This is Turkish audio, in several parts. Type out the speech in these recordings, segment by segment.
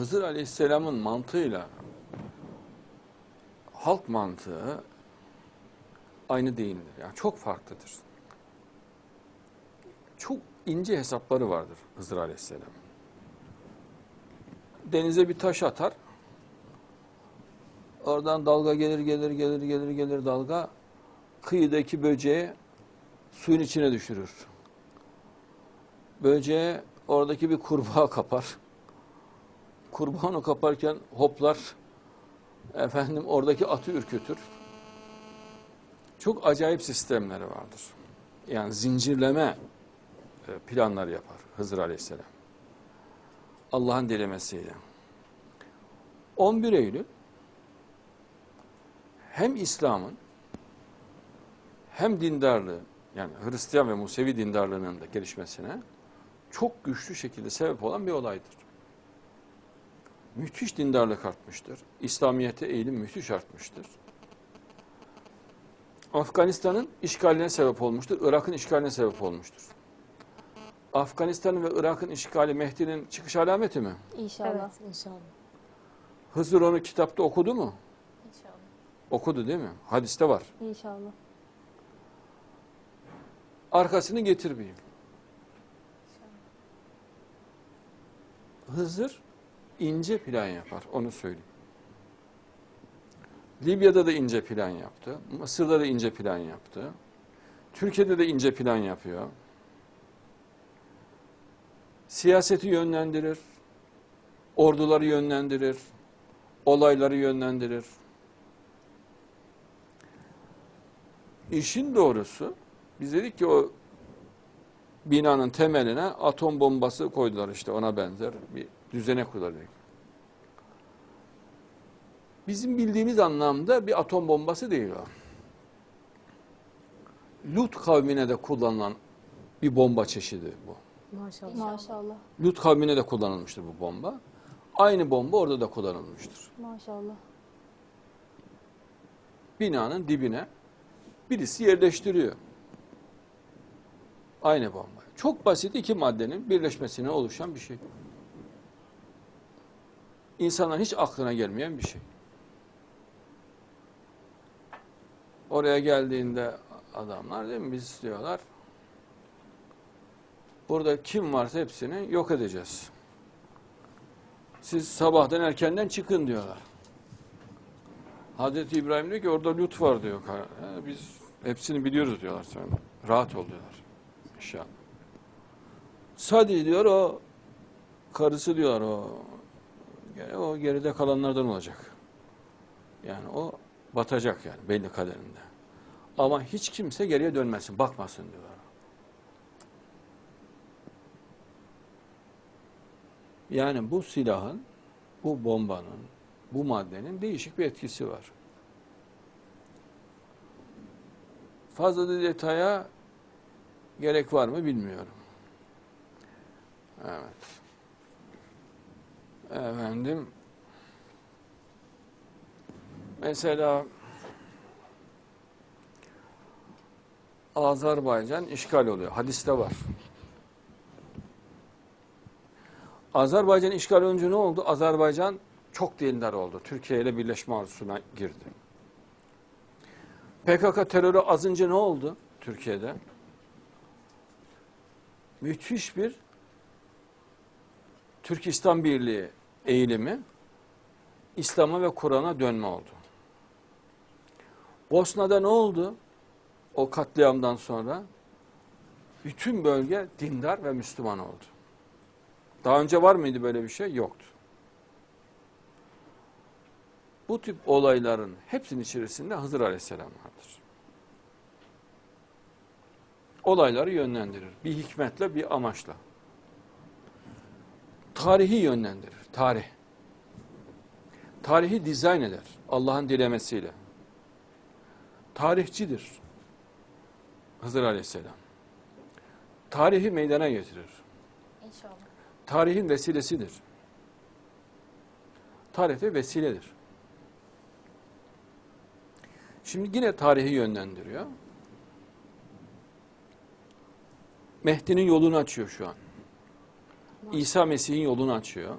Hızır Aleyhisselam'ın mantığıyla halk mantığı aynı değildir. Yani çok farklıdır. Çok ince hesapları vardır Hızır Aleyhisselam. Denize bir taş atar. Oradan dalga gelir, gelir, gelir, gelir, gelir dalga. Kıyıdaki böceği suyun içine düşürür. Böceğe oradaki bir kurbağa kapar. Kurbağa onu kaparken hoplar. Efendim oradaki atı ürkütür. Çok acayip sistemleri vardır. Yani zincirleme e, planları yapar Hızır Aleyhisselam. Allah'ın dilemesiyle. 11 Eylül hem İslam'ın hem dindarlığı yani Hristiyan ve Musevi dindarlığının da gelişmesine çok güçlü şekilde sebep olan bir olaydır. Müthiş dindarlık artmıştır. İslamiyete eğilim müthiş artmıştır. Afganistan'ın işgaline sebep olmuştur. Irak'ın işgaline sebep olmuştur. Afganistan'ın ve Irak'ın işgali Mehdi'nin çıkış alameti mi? İnşallah. Evet inşallah. Hızır onu kitapta okudu mu? İnşallah. Okudu değil mi? Hadiste var. İnşallah. Arkasını getirmeyeyim. Hızır ince plan yapar, onu söyleyeyim. Libya'da da ince plan yaptı. Mısır'da da ince plan yaptı. Türkiye'de de ince plan yapıyor. Siyaseti yönlendirir. Orduları yönlendirir. Olayları yönlendirir. İşin doğrusu biz dedik ki o binanın temeline atom bombası koydular işte ona benzer bir düzene kurdular. dedik. Bizim bildiğimiz anlamda bir atom bombası değil o. Lut kavmine de kullanılan bir bomba çeşidi bu. Maşallah. Maşallah. Lut kavmine de kullanılmıştır bu bomba. Aynı bomba orada da kullanılmıştır. Maşallah. Binanın dibine birisi yerleştiriyor. Aynı bomba. Çok basit iki maddenin birleşmesine oluşan bir şey. İnsanların hiç aklına gelmeyen bir şey. Oraya geldiğinde adamlar değil mi biz diyorlar burada kim varsa hepsini yok edeceğiz. Siz sabahtan erkenden çıkın diyorlar. Hazreti İbrahim diyor ki orada Lut var diyor. Ha, Biz hepsini biliyoruz diyorlar sen. Rahat ol diyorlar. İnşallah. Sadece diyor o karısı diyor o o geride kalanlardan olacak. Yani o batacak yani belli kaderinde. Ama hiç kimse geriye dönmesin, bakmasın diyorlar. Yani bu silahın, bu bombanın, bu maddenin değişik bir etkisi var. Fazla da detaya gerek var mı bilmiyorum. Evet. Efendim mesela Azerbaycan işgal oluyor. Hadiste var. Azerbaycan işgal olunca ne oldu? Azerbaycan çok dindar oldu. Türkiye ile birleşme arzusuna girdi. PKK terörü azınca ne oldu Türkiye'de? Müthiş bir Türkistan Birliği eğilimi İslam'a ve Kur'an'a dönme oldu. Bosna'da ne oldu? O katliamdan sonra bütün bölge dindar ve Müslüman oldu. Daha önce var mıydı böyle bir şey? Yoktu. Bu tip olayların hepsinin içerisinde Hızır Aleyhisselam vardır. Olayları yönlendirir. Bir hikmetle, bir amaçla. Tarihi yönlendirir. Tarih. Tarihi dizayn eder. Allah'ın dilemesiyle. Tarihçidir. Hızır Aleyhisselam. Tarihi meydana getirir. İnşallah. Tarihin vesilesidir. Tarih de vesiledir. Şimdi yine tarihi yönlendiriyor. Mehdi'nin yolunu açıyor şu an. İsa Mesih'in yolunu açıyor.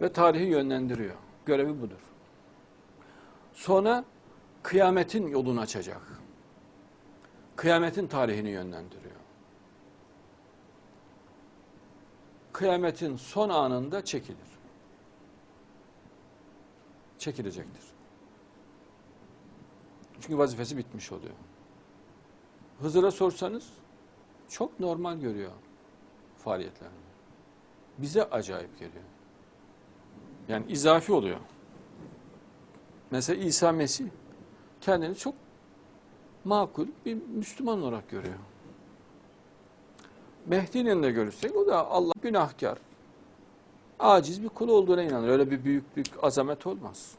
Ve tarihi yönlendiriyor. Görevi budur. Sonra kıyametin yolunu açacak. Kıyametin tarihini yönlendiriyor. Kıyametin son anında çekilir. Çekilecektir. Çünkü vazifesi bitmiş oluyor. Hızır'a sorsanız çok normal görüyor faaliyetlerini. Bize acayip geliyor. Yani izafi oluyor. Mesela İsa Mesih kendini çok makul bir Müslüman olarak görüyor. Mehdi'nin de görürsek o da Allah günahkar, aciz bir kul olduğuna inanır. Öyle bir büyük büyük azamet olmaz.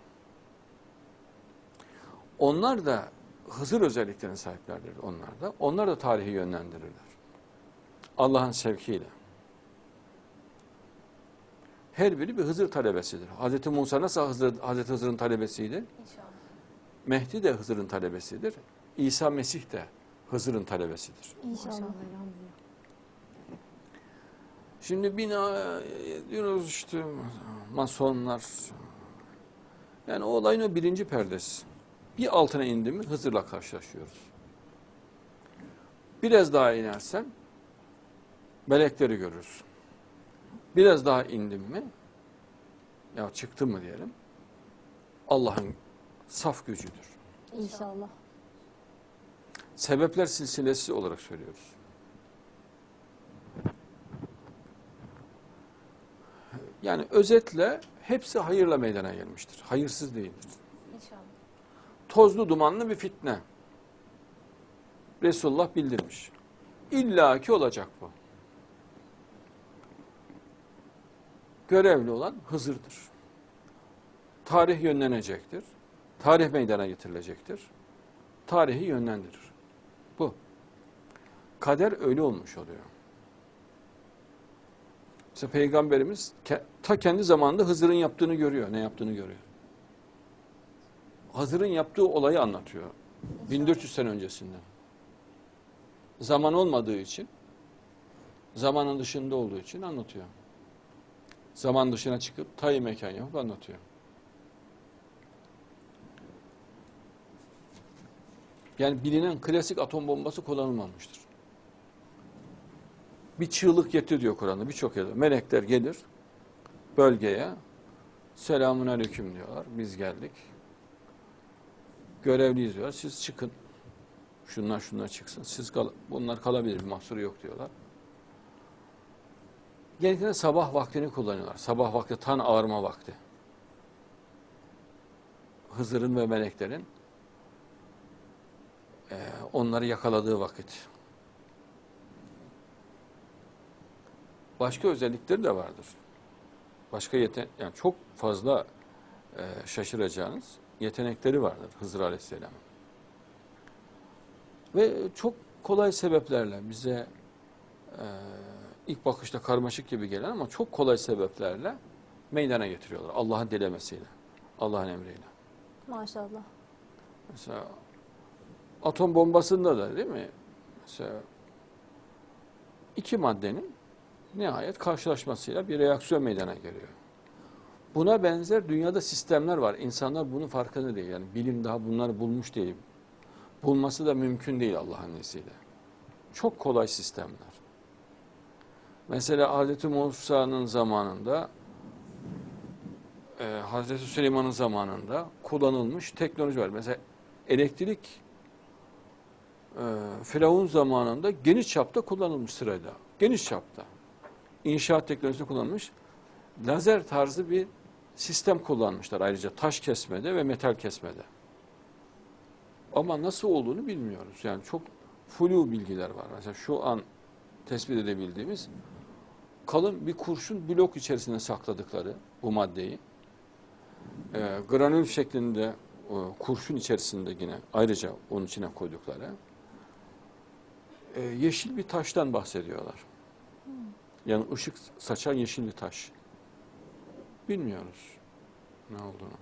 Onlar da Hızır özelliklerine sahiplerdir onlar da. Onlar da tarihi yönlendirirler. Allah'ın sevkiyle. Her biri bir Hızır talebesidir. Hazreti Musa nasıl Hızır, Hazreti Hızır'ın talebesiydi? İnşallah. Mehdi de Hızır'ın talebesidir. İsa Mesih de Hızır'ın talebesidir. İnşallah. Şimdi bina diyoruz işte masonlar. Yani o olayın o birinci perdesi. Bir altına indi mi Hızır'la karşılaşıyoruz. Biraz daha inersen melekleri görürsün. Biraz daha indim mi ya çıktı mı diyelim Allah'ın saf gücüdür. İnşallah. Sebepler silsilesi olarak söylüyoruz. Yani özetle hepsi hayırla meydana gelmiştir. Hayırsız değildir. İnşallah. Tozlu dumanlı bir fitne. Resulullah bildirmiş. İlla ki olacak bu. Görevli olan Hızır'dır. Tarih yönlenecektir. Tarih meydana getirilecektir. Tarihi yönlendirir. Bu. Kader öyle olmuş oluyor. Mesela Peygamberimiz ta kendi zamanında Hızır'ın yaptığını görüyor. Ne yaptığını görüyor. Hızır'ın yaptığı olayı anlatıyor. 1400 sene öncesinde. Zaman olmadığı için, zamanın dışında olduğu için anlatıyor. Zaman dışına çıkıp tayı mekan yapıp anlatıyor. Yani bilinen klasik atom bombası kullanılmamıştır. Bir çığlık yetti diyor Kur'an'da birçok yerde. Melekler gelir bölgeye selamun aleyküm diyorlar. Biz geldik. Görevliyiz diyorlar. Siz çıkın. Şunlar şunlar çıksın. Siz kal bunlar kalabilir bir mahsuru yok diyorlar. Genellikle sabah vaktini kullanıyorlar. Sabah vakti tan ağarma vakti. Hızır'ın ve meleklerin eee, onları yakaladığı vakit. Başka özellikleri de vardır. Başka yeten yani çok fazla eee, şaşıracağınız yetenekleri vardır Hızır Aleyhisselam'ın. Ve çok kolay sebeplerle bize eee, ilk bakışta karmaşık gibi gelen ama çok kolay sebeplerle meydana getiriyorlar. Allah'ın dilemesiyle, Allah'ın emriyle. Maşallah. Mesela atom bombasında da değil mi? Mesela iki maddenin nihayet karşılaşmasıyla bir reaksiyon meydana geliyor. Buna benzer dünyada sistemler var. İnsanlar bunun farkında değil. Yani bilim daha bunları bulmuş değil. Bulması da mümkün değil Allah'ın izniyle. Çok kolay sistemler. Mesela Hz. Musa'nın zamanında e, Hz. Süleyman'ın zamanında kullanılmış teknoloji var. Mesela elektrik e, Firavun zamanında geniş çapta kullanılmış sırayla. Geniş çapta. İnşaat teknolojisi kullanılmış. Lazer tarzı bir sistem kullanmışlar ayrıca taş kesmede ve metal kesmede. Ama nasıl olduğunu bilmiyoruz. Yani çok flu bilgiler var. Mesela şu an tespit edebildiğimiz kalın bir kurşun blok içerisine sakladıkları bu maddeyi e, granül şeklinde o kurşun içerisinde yine ayrıca onun içine koydukları e, yeşil bir taştan bahsediyorlar. Yani ışık saçan yeşil bir taş. Bilmiyoruz ne olduğunu.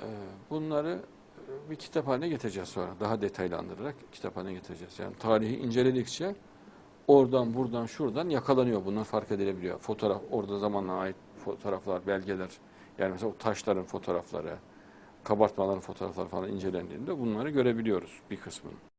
E, bunları bir kitap haline getireceğiz sonra. Daha detaylandırarak kitap haline getireceğiz. Yani tarihi inceledikçe oradan buradan şuradan yakalanıyor. Bunlar fark edilebiliyor. Fotoğraf orada zamanla ait fotoğraflar, belgeler yani mesela o taşların fotoğrafları, kabartmaların fotoğrafları falan incelendiğinde bunları görebiliyoruz bir kısmını.